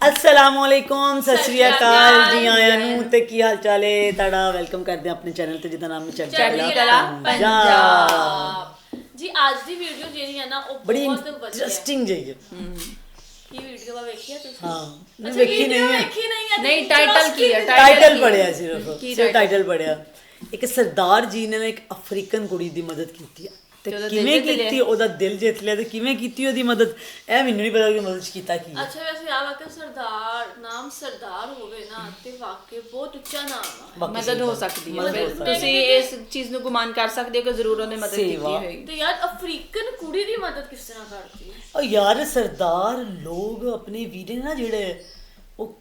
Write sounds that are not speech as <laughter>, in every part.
ਅਸਲਾਮ ਵਾਲੇਕੁਮ ਸਤਿ ਸ਼੍ਰੀ ਅਕਾਲ ਜੀ ਆਇਆਂ ਨੂੰ। ਤੇ ਕੀ ਹਾਲ ਚਾਲ ਹੈ ਤੁਹਾਡਾ ਵੈਲਕਮ ਕਰਦੇ ਹਾਂ ਆਪਣੇ ਚੈਨਲ ਤੇ ਜਿਹਦਾ ਨਾਮ ਹੈ ਚੜ੍ਹਦੀ ਕਲਾ ਪੰਜਾਬ। ਜੀ ਅੱਜ ਦੀ ਵੀਡੀਓ ਜਿਹੜੀ ਹੈ ਨਾ ਉਹ ਬੜੀ ਇੰਟਰਸਟਿੰਗ ਜਿਹੀ ਹੈ। ਕੀ ਵੀਡੀਓ ਵਾ ਵੇਖੀ ਆ ਤੁਸੀਂ? ਹਾਂ। ਨਹੀਂ ਵੇਖੀ ਨਹੀਂ ਹੈ। ਵੇਖੀ ਨਹੀਂ ਹੈ ਨਹੀਂ, title ਕੀ ਹੈ? ਟਾਈਟਲ ਪੜਿਆ? ਸਿਰਫ। ਕੀ ਸਿਰਫ? ਟਾਈਟਲ ਪੜਿਆ ਇੱਕ ਸਰਦਾਰ ਜੀ ਨਾ ਇੱਕ ਅਫਰੀਕਨ ਕੁੜੀ ਦੀ ਮਦਦ ਕੀਤੀ ਹੈ। ਤੇ ਉਹਦਾ ਦਿਲ ਕਿਵੇਂ ਜਿੱਤ ਲਿਆ। ਕੀਤੀ ਉਹਦਾ ਦਿਲ ਜਿੱਤ ਲਿਆ ਤੇ ਕਿਵੇਂ ਕੀਤੀ ਉਹਦੀ ਮਦਦ? ਇਹ ਮੈਨੂੰ ਨਹੀਂ ਪਤਾ ਕਿ ਮਦਦ 'ਚ ਕੀਤਾ ਕੀ ਹੈ। ਅੱਛਾ ਵੈਸੇ ਆ ਵਾਕਿਆ ਸਰਦਾਰ ਨਾਮ ਸਰਦਾਰ ਹੋਵੇ ਨਾ ਤੇ ਵਾਕਿਆ ਬਹੁਤ ਉੱਚਾ ਨਾਮ ਆ। ਬਾਕੀ ਮਦਦ ਹੋ ਸਕਦੀ ਹੈ। ਮਦਦ ਹੋ ਫਿਰ ਸਕਦੀ ਹੈ। ਤੁਸੀਂ ਇਸ ਚੀਜ਼ ਨੂੰ ਗੁਮਾਨ ਕਰ ਸਕਦੇ ਹੋ ਕਿ ਜ਼ਰੂਰ ਉਹਨੇ ਮਦਦ ਕੀਤੀ ਸੇਵਾ। ਹੋਏਗੀ। ਤੇ ਯਾਰ ਅਫਰੀਕਨ ਕੁੜੀ ਦੀ ਮਦਦ ਕਿਸ ਤਰ੍ਹਾਂ ਕਰਦੀ ਹੈ? ਉਹ ਯਾਰ ਸਰਦਾਰ ਲੋਕ ਆਪਣੇ ਵੀਰੇ ਨਾ ਜਿਹੜੇ ਉਹ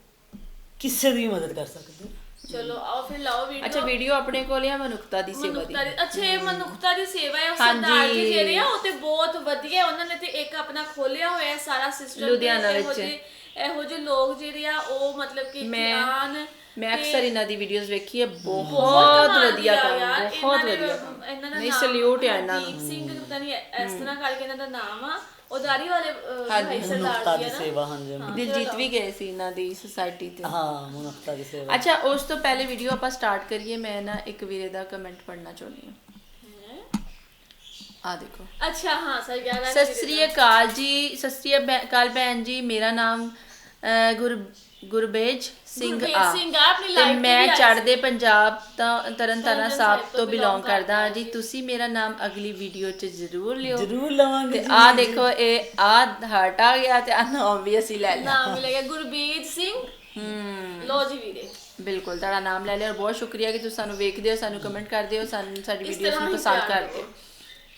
ਕਿਸੇ ਦੀ ਵੀ ਮਦਦ ਕਰ ਸਕਦੇ। ਚਲੋ ਆਓ ਫਿਰ ਲਾਓ ਵੀਡੀਓ ਅੱਛਾ ਵੀਡੀਓ ਆਪਣੇ ਕੋਲ ਜਾਂ ਮਨੁੱਖਤਾ ਦੀ ਸੇਵਾ ਦੀ? ਮਨੁੱਖਤਾ ਦੀ ਅੱਛਾ ਇਹ ਮਨੁੱਖਤਾ ਦੀ ਸੇਵਾ ਹੈ ਉਹ ਹਾਂਜੀ। ਸਰਦਾਰ ਜੀ ਜਿਹੜੇ ਆ ਉਹ ਤੇ ਬਹੁਤ ਵਧੀਆ ਉਹਨਾਂ ਨੇ ਤੇ ਇੱਕ ਆਪਣਾ ਖੋਲਿਆ ਹੋਇਆ ਹੈ ਸਾਰਾ ਸਿਸਟਮ ਲੁਧਿਆਣਾ ਵਿੱਚ। ਇਹੋ ਜਿਹੇ ਲੋਕ ਜਿਹੜੇ ਆ ਉਹ ਮਤਲਬ ਕਿ ਮੈਂ- ਆਨ ਮੈਂ ਅਕਸਰ ਇਹਨਾਂ ਦੀ ਵੀਡੀਓਜ਼ ਵੇਖੀ ਹੈ ਬਹੁਤ ਕਮਾਲ ਵਧੀਆ ਦੀ ਆ ਕੰਮ ਯਾਰ, ਬਹੁਤ ਇਹਨਾਂ ਨੇ- ਵਧੀਆ ਕੰਮ ਇਹਨਾਂ ਦਾ ਨਹੀਂ ਨਾਮ ਸਲੂਟ ਹੈ ਇਹਨਾਂ ਸਿੰਘ ਪਤਾ ਨਹੀਂ ਇਸ ਤਰ੍ਹਾਂ ਕਰਕੇ ਇਹਨਾਂ ਦਾ ਨਾਮ ਆ। ਉਦਾਰੀ ਵਾਲੇ ਅਹ, ਹਾਂਜੀ, ਭਾਈ ਸਰਦਾਰ ਦੀ ਜੀ ਆ ਨਾ? ਸੇਵਾ ਹਾਂਜੀ ਹਾਂਜੀ। ਦਿਲਜੀਤ ਵੀ ਗਏ ਸੀ ਇਹਨਾਂ ਦੀ ਸੁਸਾਇਟੀ ਤੇ। ਹਾਂ ਮਨੁੱਖਤਾ ਦੀ ਸੇਵਾ। ਅੱਛਾ ਉਸ ਤੋਂ ਪਹਿਲੇ ਵੀਡੀਓ ਆਪਾਂ ਸਟਾਰਟ ਕਰੀਏ ਮੈਂ ਨਾ ਇੱਕ ਵੀਰੇ ਦਾ ਕਮੈਂਟ ਪੜ੍ਹਨਾ ਚਾਹੁੰਦੀ ਹਾਂ। ਆ ਦੇਖੋ। ਅੱਛਾ ਹਾਂ ਸਹੀ ਗੱਲ ਹੈ ਸਤਿ ਸ੍ਰੀ ਅਕਾਲ ਜੀ ਸਤਿ ਸ੍ਰੀ ਅਕਾਲ ਭੈਣ ਜੀ ਮੇਰਾ ਨਾਮ ਅਹ, ਗੁਰ ਗੁਰਬੇਜ ਸਿੰਘ ਗੁਰਬੇਜ ਆ। ਸਿੰਘ ਆ, ਆਪਣੀ ਤੇ ਤੇ ਮੈਂ ਚੜ੍ਹਦੇ ਪੰਜਾਬ ਤੋਂ ਤਰਨਤਾਰਨ ਸਾਹਿਬ ਤੋਂ belong ਬਿਲੋਂਗ ਕਰਦਾ ਹਾਂ ਜੀ। ਤੁਸੀਂ ਮੇਰਾ ਨਾਮ ਅਗਲੀ ਵੀਡੀਓ 'ਚ ਜ਼ਰੂਰ ਲਿਓ। ਜ਼ਰੂਰ ਲਵਾਂਗੇ ਤੇ ਆ ਦੇਖੋ ਇਹ ਆ ਹਟ ਆ ਗਿਆ ਤੇ ਆ ਨਾਮ ਵੀ ਅਸੀਂ ਲੈ ਲਿਆ। ਨਾਮ ਮਿਲੇਗਾ ਗੁਰਬੀਰ ਸਿੰਘ। ਹੂੰ। ਲੋ ਜੀ ਵੀਰੇ। ਬਿਲਕੁਲ ਤੁਹਾਡਾ ਨਾਮ ਲੈ ਲਿਆ। ਔਰ ਬਹੁਤ ਸ਼ੁਕਰੀਆ ਕਿ ਤੁਸੀਂ ਸਾਨੂੰ ਵੇਖਦੇ ਹੋ ਸਾਨੂੰ ਕਮੈਂਟ ਕਰਦੇ ਹੋ ਸਾਨੂੰ ਸਾਡੀ ਇਸ ਵੀਡੀਓਜ਼ ਤਰ੍ਹਾਂ ਨੂੰ ਹੀ ਪਸੰਦ ਪਿਆਰ ਕਰਦੇ ਹੋ।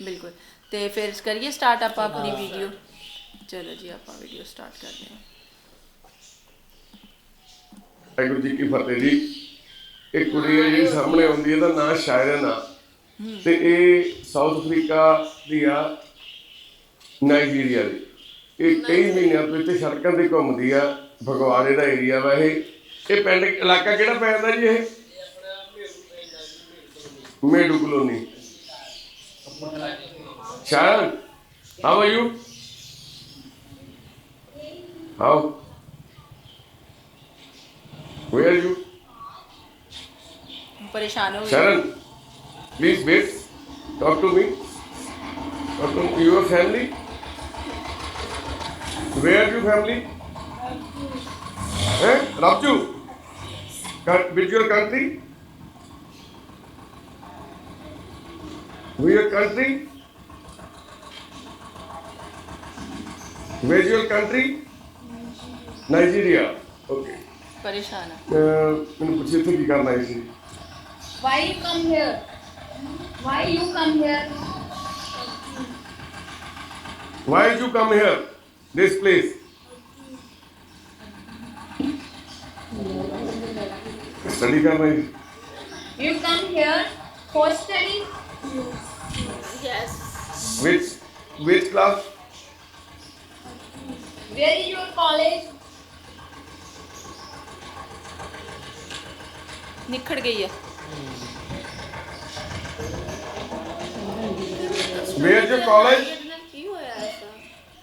ਬਿਲਕੁਲ। ਤੇ ਫਿਰ ਕਰੀਏ ਸਟਾਰਟ ਆਪਾਂ ਆਪਣੀ ਵੀਡੀਓ ਚਲੋ ਜੀ ਆਪਾਂ ਵੀਡੀਓ ਸਟਾਰਟ ਕਰਦੇ ਹਾਂ। ਵਾਹਿਗੁਰੂ ਜੀ ਕੀ ਫਤਿਹ ਜੀ। ਇਹ ਕੁੜੀ ਹੈ ਜਿਹੜੀ ਸਾਹਮਣੇ ਆਉਂਦੀ ਹੈ ਇਹਦਾ ਨਾਂ ਸ਼ਾਇਰਨ ਆ ਤੇ ਇਹ ਸਾਊਥ ਅਫਰੀਕਾ ਦੀ ਆ ਨਾਈਜੀਰੀਆ ਦੀ। ਇਹ ਕਈ ਮਹੀਨਿਆਂ ਤੋਂ ਇੱਥੇ ਸੜਕਾਂ ਤੇ ਘੁੰਮਦੀ ਆ ਫਗਵਾੜੇ ਦਾ ਏਰੀਆ ਵਾ ਇਹ। ਇਹ ਪਿੰਡ ਇਲਾਕਾ ਕਿਹੜਾ ਪੈਂਦਾ ਜੀ ਇਹ? ਮੇਡੂ colony. ਸ਼ਾਇਰਨ how are you how Where are you? Sharan, please wait. Talk to me. Talk to your family. Where are your family? Eh? Raju. With your country? With your country? Where's your country? Nigeria. Okay. परेशान मैंने पूछे करना है why you come here? Why you come here? Why you come here? This place. Study कर you come here for study? Yes. Which which class? Where is your college? निखड़ गई है। College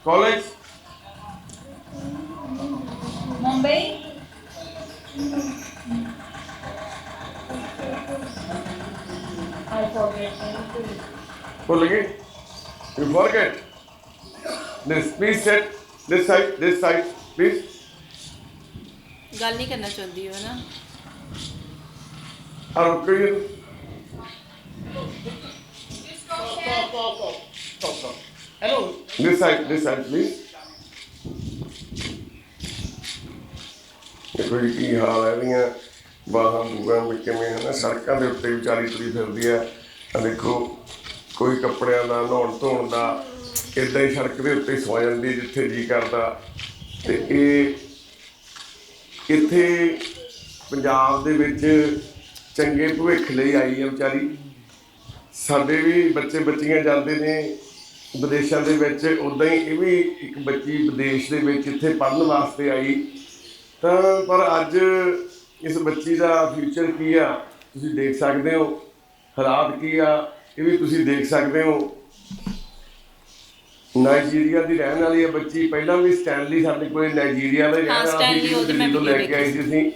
college Mumbai. बोलेंगे you forget this please set this side this side please गल नहीं करना चाहती हो ना? Harold, can you? Stop, stop, stop, stop, stop. Hello. This side, this side, please. ਦੇਖੋ ਜੀ ਕੀ ਹਾਲ ਹੈ ਇਹਦੀਆਂ ਬਾਹਾਂ ਬੂਹਾਂ ਵਿੱਚ ਕਿਵੇਂ ਹਨ ਸੜਕਾਂ ਦੇ ਉੱਤੇ ਵਿਚਾਰੀ ਤੁਰੀ ਫਿਰਦੀ ਆ ਆ ਦੇਖੋ ਕੋਈ ਕੱਪੜਿਆਂ ਦਾ ਨਹਾਉਣ ਧੋਣ ਦਾ ਇੱਦਾਂ ਹੀ ਸੜਕ ਦੇ ਉੱਤੇ ਸੌ ਜਾਂਦੀ ਜਿੱਥੇ ਜੀ ਕਰਦਾ ਤੇ ਇਹ ਇੱਥੇ ਪੰਜਾਬ ਦੇ ਵਿੱਚ ਚੰਗੇ ਭਵਿੱਖ ਲਈ ਆਈ ਹੈ ਵਿਚਾਰੀ। ਸਾਡੇ ਵੀ ਬੱਚੇ ਬੱਚੀਆਂ ਜਾਂਦੇ ਨੇ ਵਿਦੇਸ਼ਾਂ ਦੇ ਵਿੱਚ ਉਦਾਂ ਹੀ ਇਹ ਵੀ ਇੱਕ ਬੱਚੀ ਵਿਦੇਸ਼ ਦੇ ਵਿੱਚ ਇੱਥੇ ਪੜ੍ਹਨ ਵਾਸਤੇ ਆਈ। ਤਾਂ ਪਰ ਅੱਜ ਇਸ ਬੱਚੀ ਦਾ ਫਿਊਚਰ ਕੀ ਆ ਤੁਸੀਂ ਦੇਖ ਸਕਦੇ ਹੋ। ਹਾਲਾਤ ਕੀ ਆ ਇਹ ਵੀ ਤੁਸੀਂ ਦੇਖ ਸਕਦੇ ਹੋ। ਨਾਈਜੀਰੀਆ ਦੀ ਰਹਿਣ ਵਾਲੀ ਹੈ ਬੱਚੀ ਪਹਿਲਾਂ ਵੀ ਸਟੈਨਲੀ ਸਾਡੇ ਕੋਲ ਨਾਈਜੀਰੀਆ ਦਾ ਰਹਿਣ ਵਾਲਾ ਸੀ ਤੋਂ ਲੈ ਕੇ ਆਈ ਸੀ।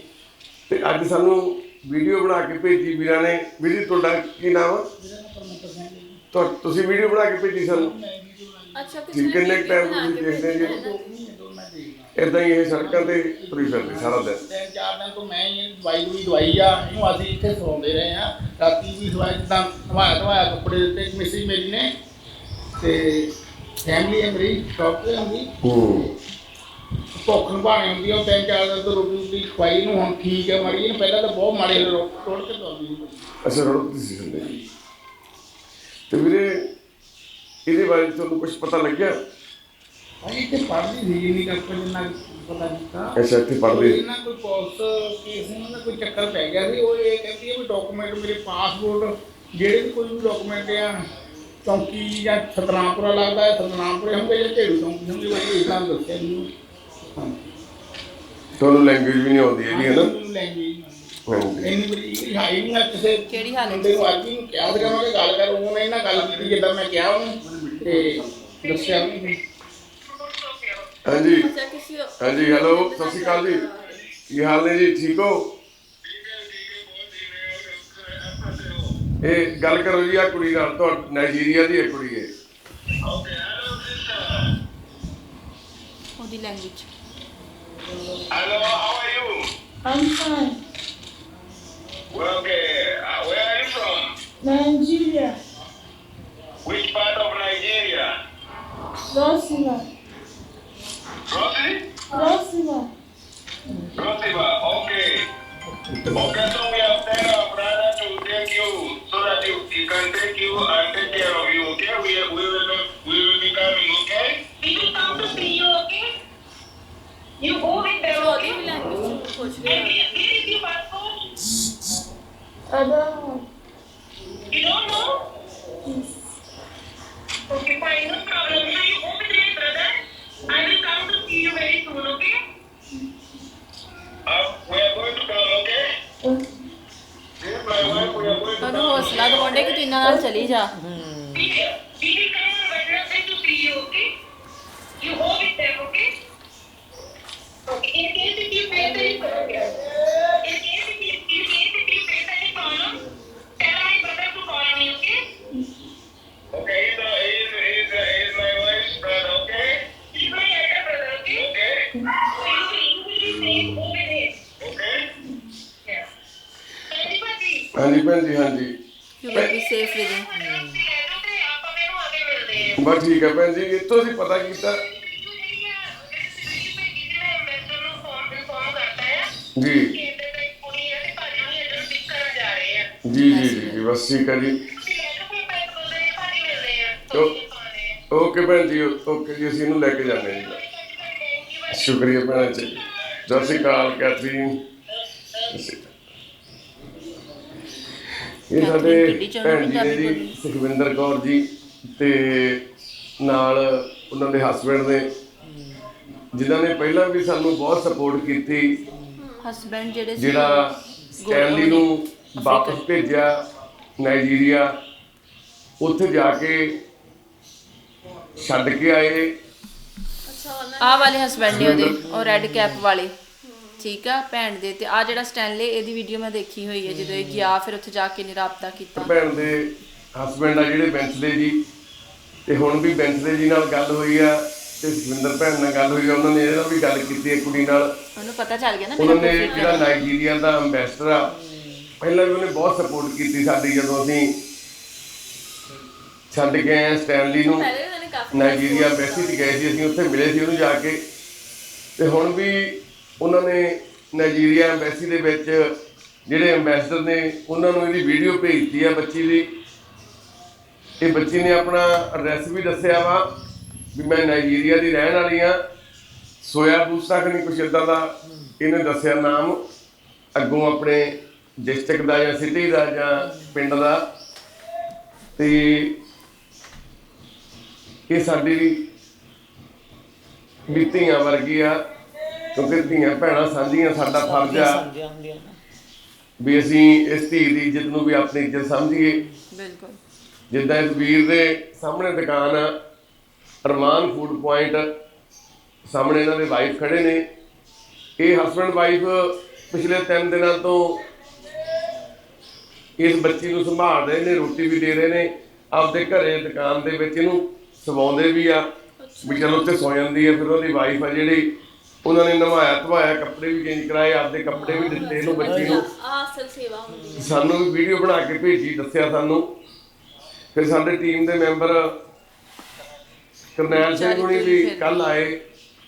ਤੇ ਅੱਜ ਸਾਨੂੰ ਵੀਡੀਓ ਬਣਾ ਕੇ ਭੇਜੀ ਵੀਰਾਂ ਨੇ। ਵੀਰੇ ਤੁਹਾਡਾ ਕੀ ਨਾਮ ਆ? ਤੁਹਾ- ਤੁਸੀਂ ਵੀਡੀਓ ਬਣਾ ਕੇ ਭੇਜੀ ਸਾਨੂੰ? ਅੱਛਾ ਜੀ ਕਿੰਨੇ ਟਾਈਮ ਤੁਸੀਂ ਦੇਖਦੇ ਜੀ? ਇਦਾਂ ਹੀ ਇਹ ਸੜਕਾਂ ਤੇ ਤੁਰੀ ਫਿਰਦੇ ਸਾਰਾ ਦਿਨ। ਤਿੰਨ ਚਾਰ ਦਿਨ ਤੋਂ ਮੈਂ ਇਹ ਦਵਾਈ ਦੂਈ ਦਵਾਈ ਆ ਇਹਨੂੰ ਅਸੀਂ ਇੱਥੇ ਸੌਂਦੇ ਰਹੇ ਆ ਰਾਤੀ ਵੀ ਦਵਾਈ ਜਿੱਦਾਂ ਨਵਾਇਆ ਧਵਾਇਆ ਕੱਪੜੇ ਦਿੱਤੇ ਇੱਕ ਮਿਸੀ ਮੇਰੀ ਨੇ ਤੇ ਫੈਮਿਲੀ ਹੈ ਮੇਰੀ ਸ਼ੌਪ ਤੇ ਹੁੰਦੀ ਹੂੰ। ਭੁੱਖ ਨਿਭਾਣੀ ਹੁੰਦੀ ਆ ਉਹ ਤਿੰਨ ਚਾਰ ਦਿਨ ਤੋਂ ਰੋਟੀ ਰੋਟੀ ਖਵਾਈ ਨੂੰ ਹੁਣ ਠੀਕ ਹੈ ਮਰੀ ਇਹਨੂੰ ਪਹਿਲਾਂ ਤਾਂ ਬਹੁਤ ਮਾੜੇ ਰੋੜ ਕੇ ਤੁਰਦੀ ਸੀ। ਅੱਛਾ ਰੁੜਦੀ ਸੀ ਤੇ ਵੀਰੇ ਇਹਦੇ ਬਾਰੇ ਤੁਹਾਨੂੰ ਕੁਝ ਪਤਾ ਲੱਗਿਆ? ਅਸੀਂ ਇੱਥੇ ਪੜ੍ਹਦੀ ਸੀ ਜਿੰਨੀ ਕਰਕੇ ਜਿੰਨਾ ਪਤਾ ਕੀਤਾ। ਅੱਛਾ ਇੱਥੇ ਪੜ੍ਹਦੇ। ਕੋਈ ਨਾ ਕੋਈ ਪੁਲਿਸ ਕੇਸ ਇਹਨਾਂ ਦਾ ਕੋਈ ਚੱਕਰ ਪੈ ਗਿਆ ਸੀ। ਉਹ ਇਹ ਕਹਿੰਦੀ ਹੈ ਵੀ ਡਾਕੂਮੈਂਟ ਮੇਰੇ ਪਾਸਪੋਰਟ ਜਿਹੜੇ ਵੀ ਕੋਈ ਵੀ ਡਾਕੂਮੈਂਟ ਆ ਚੌਂਕੀ ਜਾਂ ਸਤਨਾਮਪੁਰਾ ਲੱਗਦਾ ਹੈ ਸਤਨਾਮਪੁਰੇ ਹੁੰਦੇ ਜਾਂ ਢੇੜੂ ਚੌਂਕੀ ਹੁੰਦੀ ਉਹ ਇਸਲਾਮ ਦੱਸਿਆ ਮੈਨੂੰ ਹਾਂ ਤੁਹਾਨੂੰ ਲੈਂਗੁਏਜ ਵੀ ਨਹੀਂ ਆਉਂਦੀ ਇਹਦੀ ਹੈ ਨਾ ਹਾਂਜੀ ਇੰਨੀ ਬੜੀ ਇੰਗਲਿਸ਼ ਆਈ ਨਹੀਂ ਨਾ ਕਿਸੇ ਕਿਹੜੀ ਹਾਲਤ ਬੰਦੇ ਨੂੰ ਅੱਜ ਹੀ ਨੂੰ ਕਿਹਾ ਸੀਗਾ ਮੈਂ ਕਿ ਗੱਲ ਕਰ ਉਹਨੇ ਇਹਨਾਂ ਗੱਲ ਕੀਤੀ ਜਿੱਦਾਂ ਮੈਂ ਕਿਹਾ ਉਹਨੂੰ ਤੇ ਦੱਸਿਆ ਵੀ ਹਾਂਜੀ। ਅੱਛਾ ਕਿਸੇ ਹਾਂਜੀ ਹੈਲੋ ਸਤਿ ਸ਼੍ਰੀ ਅਕਾਲ ਜੀ। ਕੀ ਹਾਲ ਨੇ ਜੀ ਠੀਕ ਹੋ? ਇਹ ਗੱਲ ਕਰੋ ਜੀ ਆ ਕੁੜੀ ਨਾਲ ਤੋਂ ਨਾਈਜੀਰੀਆ ਦੀ ਹੈ ਕੁੜੀ ਹੈ। ਉਹਦੀ language Hello, how are you? I'm fine. Well, okay. Uh, where are you from? Nigeria. Which part of Nigeria? Rosiva. Rossi? Rosiva. Rosiva, okay. Okay, so we have sent our brother to take you so that you, he can take you and take care of you, okay? We, we, will, we will be coming, okay? We will come to see you, okay? You go with them, ਉਹਦੀ okay? ਵੀ language ਪੁੱਛ And ਰਿਹਾ where where is your passport? I don't know. You don't know? Okay, fine, no problem. So you go with my brother. I will come to see you very soon, okay? Uh, we are going to come, okay? This is my wife, we are going to ਉਹਨੂੰ come. ਹੌਸਲਾ ਦਵਾਉਂਦੇ ਕਿ ਤੂੰ ਇਹਨਾਂ ਨਾਲ ਚਲੀ ਜਾ We will, we will come on Wednesday to see you, okay? You go with them, okay? Okay, in case if you face any problem, in case if you, in case if you face any ਜੀ। ਜੀ ਜੀ ਜੀ ਜੀ ਬਸ ਠੀਕ ਹੈ ਜੀ। Okay. ਭੈਣ ਜੀ ਓਕੇ ਜੀ ਅਸੀਂ ਇਹਨੂੰ ਲੈ ਕੇ ਜਾਂਦੇ ਹਾਂ ਜੀ। ਸ਼ੁਕਰੀਆ ਭੈਣ ਜੀ। ਸਤਿ ਸ਼੍ਰੀ ਅਕਾਲ ਕੈਥਰੀਨ। ਸਤਿ ਸ਼੍ਰੀ ਅਕਾਲ। ਇਹ ਸਾਡੇ ਭੈਣ ਜੀ ਨੇ ਜੀ ਸੁਖਵਿੰਦਰ ਕੌਰ ਜੀ ਤੇ ਨਾਲ ਉਹਨਾਂ ਦੇ ਹਸਬੰਡ ਨੇ। ਜਿਨ੍ਹਾਂ ਨੇ ਪਹਿਲਾਂ ਵੀ ਸਾਨੂੰ ਬਹੁਤ ਸਪੋਰਟ ਕੀਤੀ। ਹਸਬੈਂਡ ਜਿਹੜੇ ਸੀ ਜਿਹੜਾ ਸਟੈਨਲੀ ਨੂੰ। ਵਾਪਸ ਭੇਜਿਆ ਨਾਈਜੀਰੀਆ ਉੱਥੇ ਜਾ ਕੇ ਛੱਡ ਕੇ ਆਏ। ਆਹ ਵਾਲੇ ਹਸਬੈਂਡ ਨੇ ਉਹਦੇ ਉਹ ਰੈੱਡ ਕੈਪ ਵਾਲੇ। ਠੀਕ ਆ ਭੈਣ ਦੇ ਤੇ ਆ ਜਿਹੜਾ ਸਟੈਨਲੇ ਇਹਦੀ ਵੀਡੀਓ ਮੈਂ ਦੇਖੀ ਹੋਈ ਹੈ ਜਦੋਂ ਇਹ ਗਿਆ ਫਿਰ ਉੱਥੇ ਜਾ ਕੇ ਨਿਰਾਪਤਾ ਕੀਤਾ। ਭੈਣ ਦੇ ਹਸਬੰਡ ਆ ਜਿਹੜੇ ਬੈਂਸਲੇ ਜੀ ਤੇ ਹੁਣ ਵੀ ਬੈਂਸਲੇ ਜੀ ਨਾਲ ਗੱਲ ਹੋਈ ਆ। ਤੇ ਸੁਖਵਿੰਦਰ ਭੈਣ ਨਾਲ ਗੱਲ ਹੋਈ ਆ ਉਹਨਾਂ ਨੇ ਇਹਦਾ ਵੀ ਗੱਲ ਕੀਤੀ ਹੈ ਕੁੜੀ ਨਾਲ। ਉਹਨੂੰ ਪਤਾ ਚੱਲ ਗਿਆ ਨਾ ਉਹਨਾਂ ਮੇਰਾ ਨੇ boyfriend ਜਿਹੜਾ। ਨਾਈਜੀਰੀਆ ਦਾ ਐਮਬੈਸਡਰ ਆ ਪਹਿਲਾਂ ਵੀ ਉਹਨੇ ਬਹੁਤ ਸਪੋਰਟ ਕੀਤੀ ਸਾਡੀ ਜਦੋਂ ਅਸੀਂ ਛੱਡ ਕੇ ਆਏ ਸਟੈਨਲੀ ਨੂੰ। ਪਹਿਲੇ ਉਹਨਾਂ ਨੇ ਕਾਫੀ ਨਾਈਜੀਰੀਆ ਐਮਬੈਸੀ 'ਚ ਗਏ ਸੀ ਅਸੀਂ ਉੱਥੇ ਮਿਲੇ ਸੀ ਉਹਨੂੰ ਜਾ ਕੇ। ਤੇ ਹੁਣ ਵੀ ਉਹਨਾਂ ਨੇ ਨਾਈਜੀਰੀਆ ਐਮਬੈਸੀ ਦੇ ਵਿੱਚ ਜਿਹੜੇ ਐਮਬੈਸਡਰ ਨੇ ਉਹਨਾਂ ਨੂੰ ਇਹਦੀ ਵੀਡੀਓ ਭੇਜਤੀ ਆ ਬੱਚੀ ਦੀ। ਇਹ ਬੱਚੀ ਨੇ ਆਪਣਾ ਐਡਰੈਸ ਵੀ ਦੱਸਿਆ ਵਾ। ਵੀ ਮੈਂ ਨਾਈਜੀਰੀਆ ਦੀ ਰਹਿਣ ਵਾਲੀ ਆ ਸੋਇਆ ਬੂਸਾ ਕਨੀ ਕੁਛ ਏਦਾਂ ਦਾ? ਇਹਨੇ ਦੱਸਿਆ ਨਾਮ। ਅੱਗੋਂ ਆਪਣੇ ਡਿਸਟ੍ਰਿਕਟ ਦਾ ਜਾਂ ਸਿਟੀ ਦਾ ਜਾਂ ਪਿੰਡ ਦਾ। ਤੇ ਇਹ ਸਾਡੀ ਵੀ ਧੀਆਂ ਵਰਗੀ ਆ ਕਿਉਂਕਿ ਧੀਆਂ ਭੈਣਾਂ ਸਾਂਝੀਆਂ ਸਾਡਾ ਫਰਜ਼ ਆ। ਸਮਝਿਆ ਹੁੰਦੀਆਂ ਨਾ। ਵੀ ਅਸੀਂ ਇਸ ਧੀ ਦੀ ਇੱਜ਼ਤ ਨੂੰ ਵੀ ਆਪਣੀ ਇੱਜ਼ਤ ਸਮਝੀਏ। ਬਿਲਕੁਲ। ਜਿੱਦਾਂ ਇਸ ਵੀਰ ਦੇ ਸਾਹਮਣੇ ਦੁਕਾਨ ਆ ਅਰਮਾਨ ਫੂਡ ਪੁਆਇੰਟ ਸਾਹਮਣੇ ਇਹਨਾਂ ਦੇ ਵਾਈਫ ਖੜੇ ਨੇ। ਇਹ ਹਸਬੰਡ ਵਾਈਫ ਪਿਛਲੇ 3 ਦਿਨਾਂ ਤੋਂ ਇਸ ਬੱਚੀ ਨੂੰ ਸੰਭਾਲ ਰਹੇ ਨੇ ਰੋਟੀ ਵੀ ਦੇ ਰਹੇ ਨੇ। ਆਪਦੇ ਘਰੇ ਦੁਕਾਨ ਦੇ ਵਿੱਚ ਇਹਨੂੰ ਸਵਾਉਂਦੇ ਵੀ ਆ ਵੀ ਚਲੋ ਉੱਥੇ ਸੌ ਜਾਂਦੀ ਆ ਫਿਰ ਉਹਦੀ ਵਾਈਫ ਆ ਜਿਹੜੀ ਉਹਨਾਂ ਨੇ ਨਵਾਇਆ ਧਵਾਇਆ ਕੱਪੜੇ ਵੀ ਚੇਂਜ ਕਰਾਏ ਆਪਦੇ ਕੱਪੜੇ ਵੀ ਦਿੱਤੇ ਇਹਨੂੰ ਬੱਚੀ ਨੂੰ। ਆ ਅਸਲ ਸੇਵਾ ਹੁੰਦੀ ਹੈ ਸਾਨੂੰ ਵੀ ਵੀਡੀਓ ਬਣਾ ਕੇ ਭੇਜੀ ਦੱਸਿਆ ਸਾਨੂੰ। ਫਿਰ ਸਾਡੇ ਟੀਮ ਦੇ ਮੈਂਬਰ ਕਰਨੈਲ ਸਿੰਘ ਹੁਣੀ ਵੀ ਕੱਲ ਆਏ।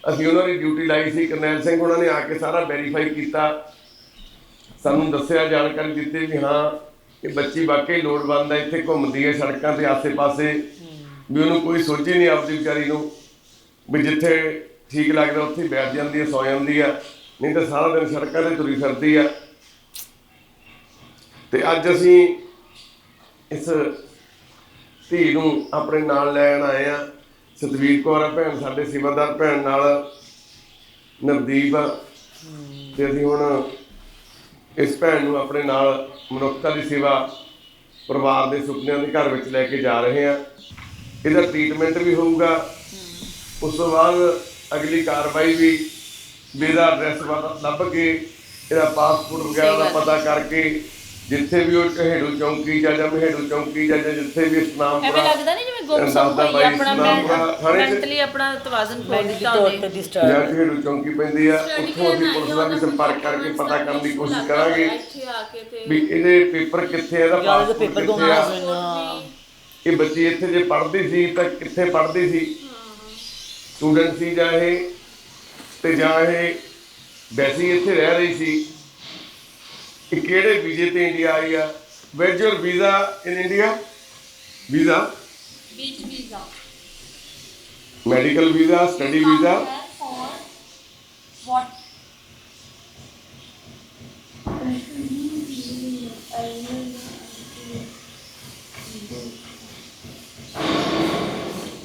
ਅਸੀਂ ਉਹਨਾਂ ਦੀ ਡਿਊਟੀ ਲਾਈ ਸੀ ਕਰਨੈਲ ਸਿੰਘ ਉਹਨਾਂ ਨੇ ਆ ਕੇ ਸਾਰਾ ਵੈਰੀਫਾਈ ਕੀਤਾ। ਸਾਨੂੰ ਦੱਸਿਆ ਜਾਣਕਾਰੀ ਦਿੱਤੀ ਵੀ ਹਾਂ ਇਹ ਬੱਚੀ ਵਾਕਈ ਲੋੜਵੰਦ ਹੈ ਇੱਥੇ ਘੁੰਮਦੀ ਹੈ ਸੜਕਾਂ ਤੇ ਆਸੇ-ਪਾਸੇ। ਵੀ ਉਹਨੂੰ ਕੋਈ ਸੋਚੀ ਨਹੀਂ ਆਪਦੀ ਵਿਚਾਰੀ ਨੂੰ। ਵੀ ਜਿੱਥੇ ਠੀਕ ਲੱਗਦਾ ਉੱਥੇ ਹੀ ਬੈਠ ਜਾਂਦੀ ਹੈ ਸੌ ਜਾਂਦੀ ਆ ਨਹੀਂ ਤਾਂ ਸਾਰਾ ਦਿਨ ਸੜਕਾਂ ਤੇ ਤੁਰੀ ਫਿਰਦੀ ਆ ਤੇ ਅੱਜ ਅਸੀਂ ਇਸ ਧੀ ਨੂੰ ਆਪਣੇ ਨਾਲ ਲੈਣ ਆਏ ਆ ਸਤਵੀਰ ਕੌਰ ਭੈਣ ਸਾਡੇ ਸੇਵਾਦਾਰ ਭੈਣ ਨਾਲ ਨਵਦੀਪ ਤੇ ਅਸੀਂ ਹੁਣ ਇਸ ਭੈਣ ਨੂੰ ਆਪਣੇ ਨਾਲ ਮਨੁੱਖਤਾ ਦੀ ਸੇਵਾ ਪਰਿਵਾਰ ਦੇ ਸੁਪਨਿਆਂ ਦੇ ਘਰ ਵਿੱਚ ਲੈ ਕੇ ਜਾ ਰਹੇ ਆ। ਇਹਦਾ ਟ੍ਰੀਟਮੈਂਟ ਵੀ ਹੋਊਗਾ। ਉਸ ਤੋਂ ਬਾਅਦ ਅਗਲੀ ਕਾਰਵਾਈ ਵੀ ਇਹਦਾ ਐਡਰੈਸ ਲੱਭ ਕੇ ਇਹਦਾ ਪਾਸਪੋਰਟ ਵਗੈਰਾ ਦਾ ਪਤਾ ਕਰਕੇ ਜਿੱਥੇ ਵੀ ਉਹ ਢਹੇੜੂ ਚੌਂਕੀ ਜਾਂ ਜਾਂ ਮਹੇੜੂ ਚੌਂਕੀ ਜਾਂ ਜਾਂ ਜਿੱਥੇ ਵੀ ਇਸਨਾਮ ਐਵੇਂ ਲੱਗਦਾ ਨਹੀਂ ਜਿਵੇਂ ਗੁੰਮ ਸੁੰਮ ਹੋਈ ਆਪਣਾ ਮੈਂਟਲੀ ਆਪਣਾ ਤਵਾਜ਼ਨ ਖੋ ਦਿੱਤਾ ਉਹਨੇ। ਤੇ ਜਾਂ ਢਹੇੜੂ ਚੌਂਕੀ ਪੈਂਦੀ ਆ ਉੱਥੋਂ ਅਸੀਂ ਪੁਲਿਸ ਨਾਲ ਵੀ ਸੰਪਰਕ ਕਰਕੇ ਪਤਾ ਕਰਨ ਦੀ ਕੋਸ਼ਿਸ਼ ਕਰਾਂਗੇ ਵੀ ਇਹਦੇ ਪੇਪਰ ਕਿੱਥੇ ਆ ਇਹਦਾ ਗੁੰਮ ਕਿੱਥੇ ਆ। ਇਹ ਬੱਚੀ ਇੱਥੇ ਜੇ ਪੜ੍ਹਦੀ ਸੀ ਤਾਂ ਕਿੱਥੇ ਪੜ੍ਹਦੀ ਸੀ? ਸਟੂਡੈਂਟ ਸੀ ਜਾਂ ਇਹ ਤੇ ਜਾਂ ਇਹ ਵੈਸੇ ਇੱਥੇ ਰਹਿ ਰਹੀ ਸੀ। ਇਹ ਕਿਹੜੇ ਵੀਜ਼ੇ ਤੇ ਇੰਡੀਆ ਆਈ ਆ? Was your visa in India visa Which visa? Medical visa study visa For what?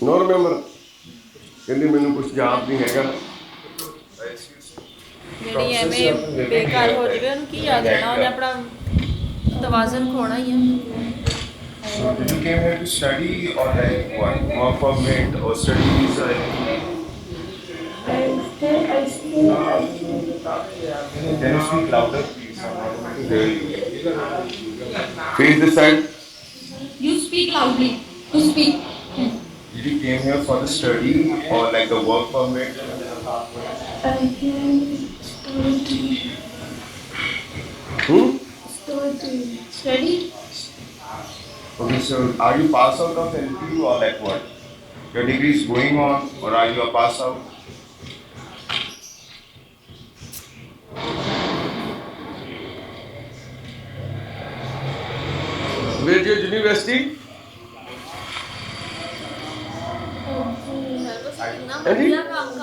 No remember ਕਹਿੰਦੀ ਮੈਨੂੰ ਕੁਝ ਯਾਦ ਨਹੀਂ ਹੈਗਾ। ਜਿਹੜੀ ਐਵੇਂ ਬੇਕਾਰ ਹੋ ਜਾਵੇ ਉਹਨੂੰ ਕੀ ਯਾਦ ਰਹਿਣਾ ਉਹਨੇ ਆਪਣਾ ਤਵਾਜ਼ਨ ਖੋਣਾ ਹੀ ਆ Did you came here to study or like what? Work permit or study visa? Can you speak louder, please? I'm not able to hear you. Face this side You speak loudly. To speak. Did you came here for the study or like the work permit? ਹੂੰ Study. Okay, so are you pass out of NPU or like what? Your degree is going on or are you a pass out?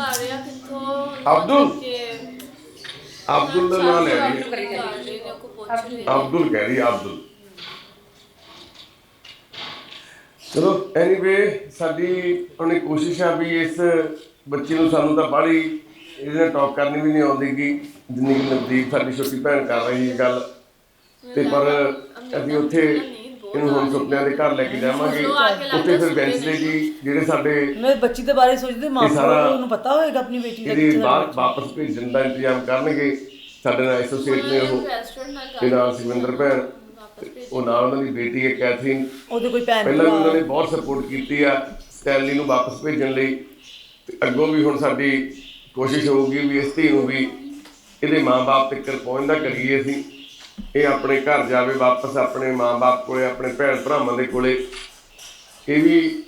ਕਰ ਰਿਹਾ ਕਿੱਥੋਂ ਅਬਦੁਲ? ਕੋ ਪੁੱਛ ਰਹੇ ਨੇ। ਅਬਦੁਲ ਕਹਿ ਰਹੀ ਹੈ, ਅਬਦੁਲ। ਚਲੋ ਐਨੀਵੇ ਸਾਡੀ ਉਹਨੇ ਕੋਸ਼ਿਸ਼ ਆ ਵੀ ਇਸ ਬੱਚੀ ਨੂੰ ਸਾਨੂੰ ਤਾਂ ਬਾਹਲੀ ਇਹਦੇ ਨਾਲ ਟਾਕ ਕਰਨੀ ਵੀ ਨਹੀਂ ਆਉਂਦੀਗੀ ਜਿੰਨੀ ਕਿ ਨਵਦੀਪ ਸਾਡੀ ਛੋਟੀ ਭੈਣ ਕਰ ਰਹੀ ਹੈ ਗੱਲ। ਤੇ ਪਰ ਅਸੀਂ ਉੱਥੇ ਇਹਨੂੰ ਹੁਣ ਸੁਪਨਿਆਂ ਦੇ ਘਰ ਲੈ ਕੇ ਜਾਵਾਂਗੇ। ਉੱਥੇ ਫਿਰ ਵੈਂਸਲੇ ਜੀ ਜਿਹੜੇ ਸਾਡੇ ਮੈਂ ਬੱਚੀ ਦੇ ਬਾਰੇ ਸੋਚਦੀ ਮਾਂ ਸਾਰਾ- ਨੂੰ ਪਤਾ ਹੋਏਗਾ ਆਪਣੀ ਬੇਟੀ ਦਾ ਇਹਦੀ ਬਾਹਰ ਵਾਪਸ ਭੇਜਣ ਦਾ ਇੰਤਜ਼ਾਮ ਕਰਨਗੇ। ਸਾਡੇ ਨਾਲ ਐਸੋਸੀਏਟ ਨੇ ਉਹ ਨਾਲ ਸਿਮੰਦਰ ਭੈਣ ਉਹ ਨਾਲ ਉਹਨਾਂ ਦੀ ਬੇਟੀ ਹੈ ਕੈਥਰੀਨ। ਉਹਦੇ ਕੋਈ ਭੈਣ ਪਹਿਲਾਂ ਵੀ ਉਹਨਾਂ ਨੇ ਬਹੁਤ ਸਪੋਰਟ ਕੀਤੀ ਆ ਸਟੈਨਲੀ ਨੂੰ ਵਾਪਸ ਭੇਜਣ ਲਈ। ਤੇ ਅੱਗੋਂ ਵੀ ਹੁਣ ਸਾਡੀ ਕੋਸ਼ਿਸ਼ ਹੋਊਗੀ ਵੀ ਇਸ ਧੀ ਨੂੰ ਵੀ ਇਹਦੇ ਮਾਂ-ਬਾਪ ਤੱਕ ਪਹੁੰਚਦਾ ਕਰੀਏ ਅਸੀਂ। ਇਹ ਆਪਣੇ ਘਰ ਜਾਵੇ, ਵਾਪਸ ਆਪਣੇ ਮਾਂ-ਬਾਪ ਕੋਲੇ, ਆਪਣੇ ਭੈਣ ਭਰਾਵਾਂ ਦੇ ਕੋਲੇ। ਇਹ ਵੀ